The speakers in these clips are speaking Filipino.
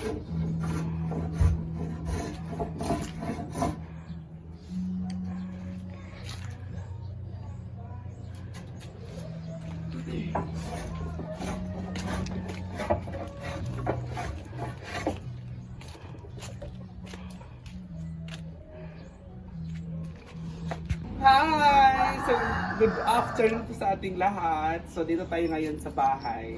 Hi! So, good afternoon po sa ating lahat. So, dito tayo ngayon sa bahay.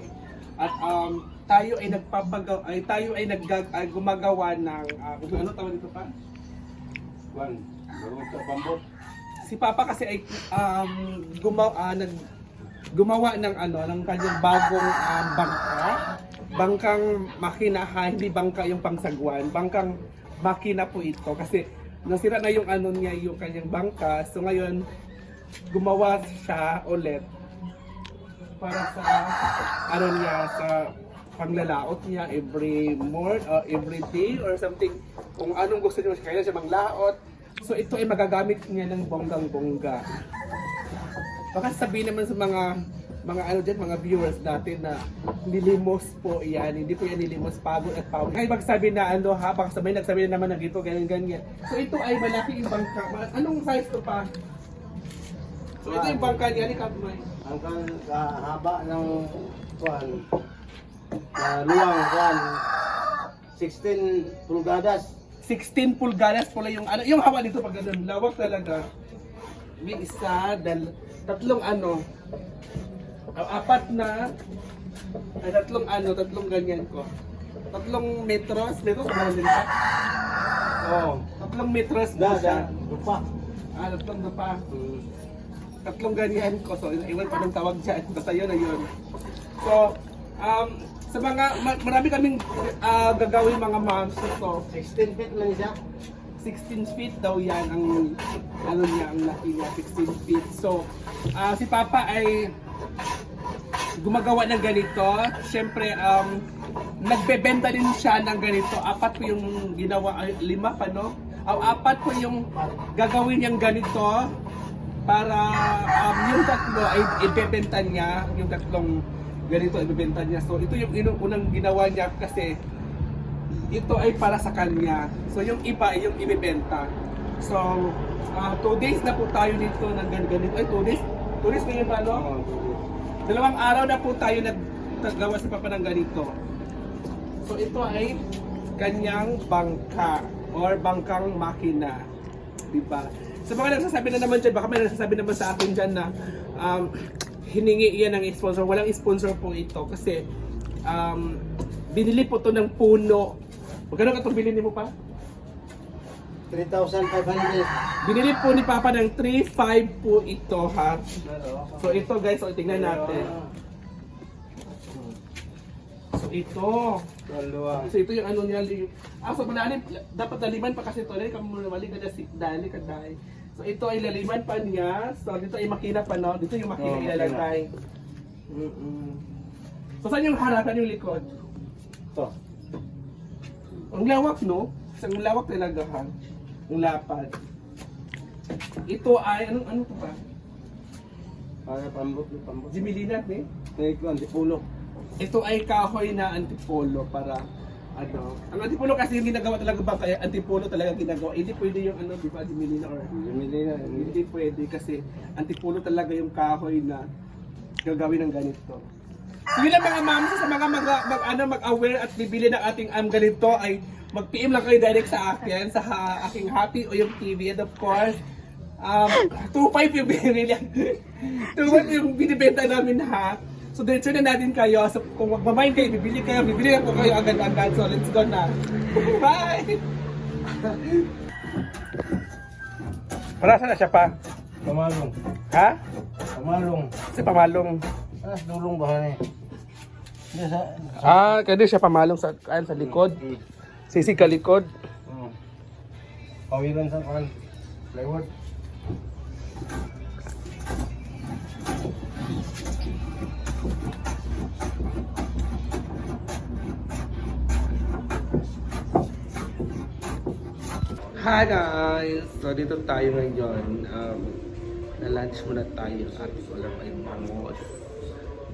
At um, tayo ay nagpapagaw ay tayo ay naggag ay gumagawa ng ah, ano tawag dito pa? Pambot. Si Papa kasi ay um, gumawa ah, nag gumawa ng ano ng kanyang bagong um, bangka. Bangkang makina ha, hindi bangka yung pangsagwan, bangkang makina po ito kasi nasira na yung ano niya yung kanyang bangka. So ngayon gumawa siya ulit para sa ano niya sa panglalaot niya every morning or every day or something kung anong gusto niya kaya siya manglaot so ito ay magagamit niya ng bonggang bongga baka sabihin naman sa mga mga ano dyan, mga viewers natin na nilimos po yan, hindi po yan nilimos, pagod at pagod. Ay magsabi na ano ha, baka sabihin, nagsabi na naman na dito, ganyan, ganyan. So ito ay malaki yung bangka. Anong size to pa? So ito yung bangka niya, ni Kapmay. Hanggang sa haba ng Juan, na luwang Juan, 16 pulgadas. 16 pulgadas pala yung ano, yung hawa dito pag ganun, lawak talaga. May isa, dal, tatlong ano, apat na, ay tatlong ano, tatlong ganyan ko. Tatlong metros, metros ano din pa? Oh, tatlong metros Da, da, lupa. Ah, tatlong pa. Tatlong ganyan ko. So, iwan pa ng tawag dyan. Basta yun na yun. So, um, sa mga, ma- marami kaming ah, gagawin mga moms. So, 16 feet lang siya. 16 feet daw yan ang ano niya ang laki niya 16 feet so ah, si Papa ay gumagawa ng ganito syempre um, nagbebenta din siya ng ganito apat po yung ginawa ay, lima pa no o apat po yung gagawin niyang ganito para um, yung tatlo ay ibebenta niya yung tatlong ganito ibebenta niya so ito yung unang ginawa niya kasi ito ay para sa kanya. So yung iba ay yung ibibenta. So, ah, two days na po tayo dito ng gan- ganito. Ay, two days? Two days na yun ba, no? Dalawang araw na po tayo nag naggawa sa papa ng ganito. So ito ay kanyang bangka or bangkang makina. Diba? Sa mga nagsasabi na naman dyan, baka may nagsasabi naman sa akin dyan na um, hiningi iyan ng sponsor. Walang sponsor po ito kasi um, binili po to ng puno. Magkano ka itong bilhin mo pa? 3,500. Binili po ni Papa ng 3.5 po ito ha. So ito guys, so tingnan natin. So ito. So ito yung ano niya. Ah, so malalim. Dapat laliman pa kasi ito. Dali ka muna mali. Dali ka dahil. So ito ay laliman pa niya. So dito ay makina pa no. Dito yung makina Oo, ilalagay. Mm-mm. So saan yung harapan yung likod? Ito. Ang lawak no? Ang lawak talaga ha. Ang lapad. Ito ay, anong ano to ba? Para pambot, pambot. Jimilinat eh. May kuwan, pulo. Ito ay kahoy na antipolo para ano. Ang antipolo kasi yung ginagawa talaga ba kaya antipolo talaga ginagawa. Hindi pwede yung ano, di ba, Jimilina or Bumili na. hindi pwede kasi antipolo talaga yung kahoy na gagawin ng ganito. So yun lang mga ma'am, sa mga mag, mag, ano, mag-aware at bibili ng ating um, ganito ay mag-PM lang kayo direct sa akin, sa ha, aking Happy o yung TV. And of course, um, 2.5 yung binili. 2.5 yung binibenta namin ha. So diretso na natin kayo. So kung magmamind kayo, bibili kayo, bibili na po kayo agad-agad. So let's go na. Bye! Para na siya pa? Kamalong. Ha? Kamalong. Si pamalong. Ah, dulong ba ni? Hindi sa... Ah, kaya siya pamalong sa kayan sa likod. Hmm. Sisi ka likod. Hmm. Pawiran sa kan. Plywood. Hi guys! So dito tayo ngayon. Um, na-lunch muna tayo at ating ay bangos.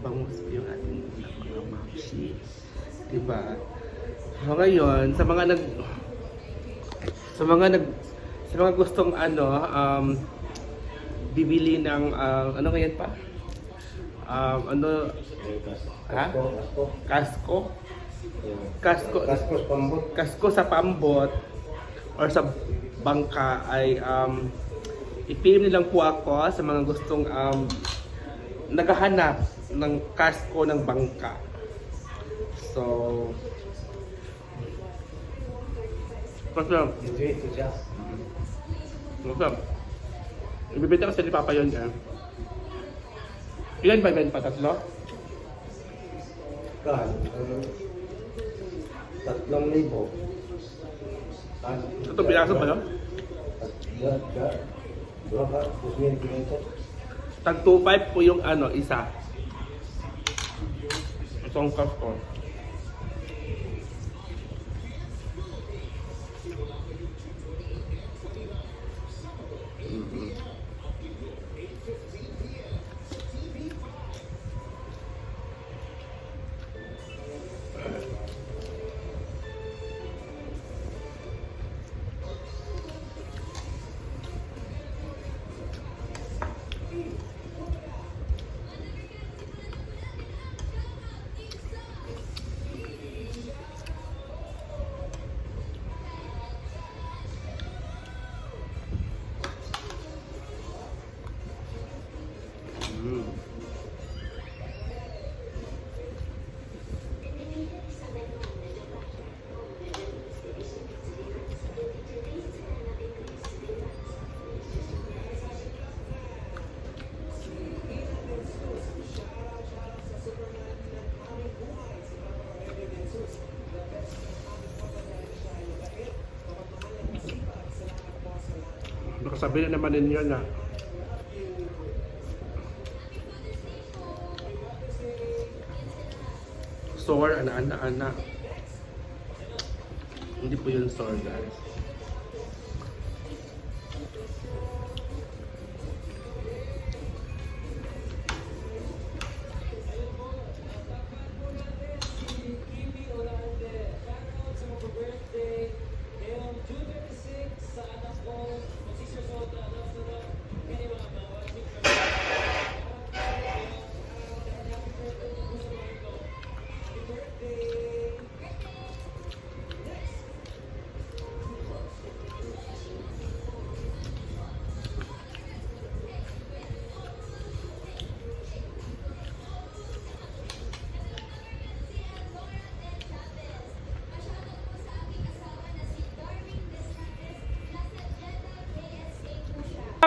Bangos po yung ating ulam mga mamshi. Diba? So ngayon, sa mga nag sa mga nag sa mga gustong ano um bibili ng ah, ano ngayon pa? Um, ano ha? Kasko. Kasko? Kasko Kasko sa pambot. kasko sa pambot or sa bangka ay um ipim nilang po ako sa mga gustong um naghahanap ng kasko ng bangka. So, What's up? Enjoy ito siya. What's up? Ibibenta ko sa ni Papa yun eh. Ilan ba Ben pa? Tatlo? Kan. ano, Tatlong libo. Ito piraso ba kinito. Tag 2.5 po yung ano, isa. Itong kasko. Mhm. Sabihin na naman ninyo na Sore, ana, ana, ana. Hindi po yun sore, guys.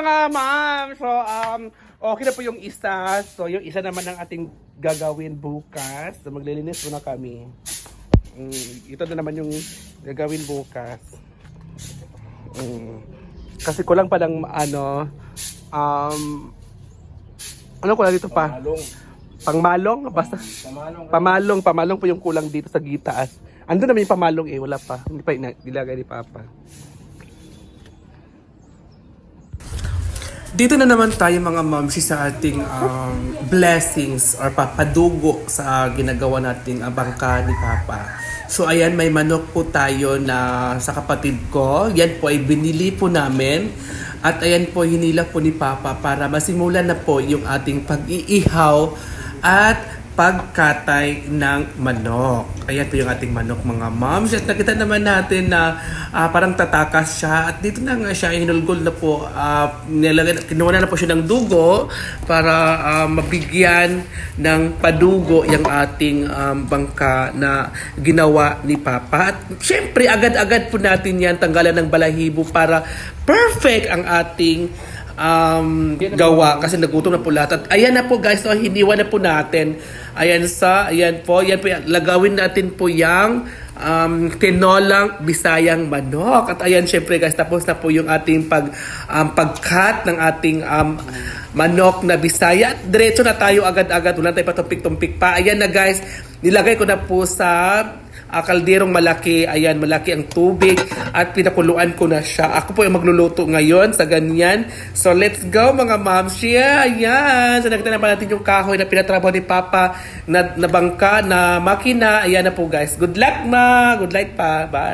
Mga ma'am, so um, okay na po yung isa. So yung isa naman ang ating gagawin bukas. So maglilinis muna kami. Mm, ito na naman yung gagawin bukas. Mm, kasi kulang pa ng ano, um, ano kulang dito pa? Pamalong. Pangmalong? Basta Pamalong. pamalong, pamalong po yung kulang dito sa gitaas. Ando naman yung pamalong eh, wala pa. Hindi pa ina- nilagay ni Papa. Dito na naman tayo mga momsi sa ating um, blessings or papadugo sa ginagawa nating uh, bangka ni Papa. So ayan, may manok po tayo na sa kapatid ko. Yan po ay binili po namin. At ayan po, hinila po ni Papa para masimulan na po yung ating pag-iihaw at pagkatay ng manok. Ayan po yung ating manok mga moms. At nakita naman natin na ah, parang tatakas siya. At dito na nga siya, hinulgol na po. ah, nilagay, kinuha na, po siya ng dugo para ah, mabigyan ng padugo yung ating um, bangka na ginawa ni Papa. At syempre, agad-agad po natin yan tanggalan ng balahibo para perfect ang ating um, gawa kasi nagutom na po lahat. At ayan na po guys, so, hiniwa na po natin. Ayan sa, ayan po, ayan po, lagawin natin po yung um, tinolang bisayang manok. At ayan syempre guys, tapos na po yung ating pag, um, pag-cut ng ating um, manok na bisaya. At diretso na tayo agad-agad, wala tayo patumpik-tumpik pa. Ayan na guys, nilagay ko na po sa ah, kalderong malaki. Ayan, malaki ang tubig at pinakuluan ko na siya. Ako po yung magluluto ngayon sa ganyan. So let's go mga mamshi. Ayan. So nakita naman natin yung kahoy na pinatrabaho ni Papa na, na bangka, na makina. Ayan na po guys. Good luck ma. Good luck pa. Bye.